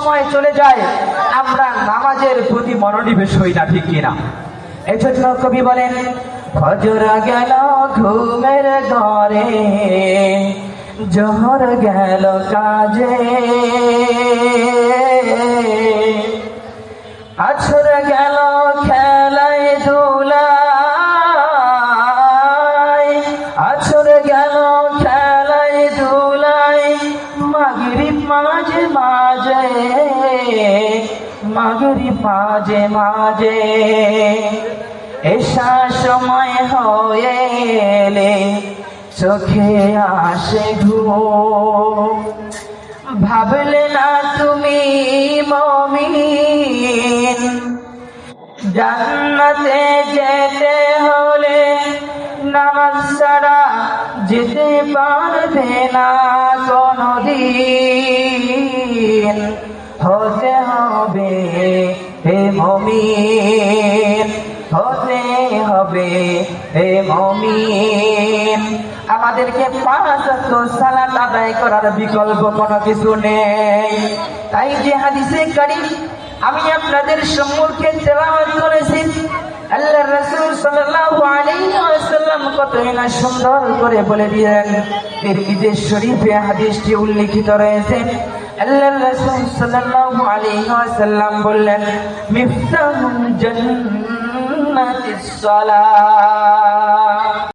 সময় চলে যায়, আমরা নামাজের প্রতি মনোনিবেশ হই না, ঠিক কিনা? এজন্য কবি বলেন, ফজর গেল ঘুমের ঘরে, জহর গেল কাজে। আছর গেল মাঝে মাগরিব মাঝে মাঝে। এসা সময় হয়ে চোখে আসে ঘুম। ভাবলে না তুমি মমিন। জান্নাতে যেতে হলে নামাজ ছাড়া যেতে পারবে না কোনদিন। মমিন, হতে হবে হে মমিন। আমাদেরকে পাঁচ সালাত আদায় করার বিকল্প কোনো কিছু নেই। তাই যে হাদিসে কারিম আমি আপনাদের সম্মুখে তেলাওয়াত করেছি আল্লাহ রাসূল সাল্লাল্লাহু আলাইহি ওয়াসাল্লাম কত না সুন্দর করে বলে দিলেন শরীফে হাদিসটি উল্লেখিত রয়েছে আল্লাহ রাসূল সাল্লাল্লাহু আলাইহি ওয়াসাল্লাম বললেন মিফতাহুল জান্নাতিস সালাত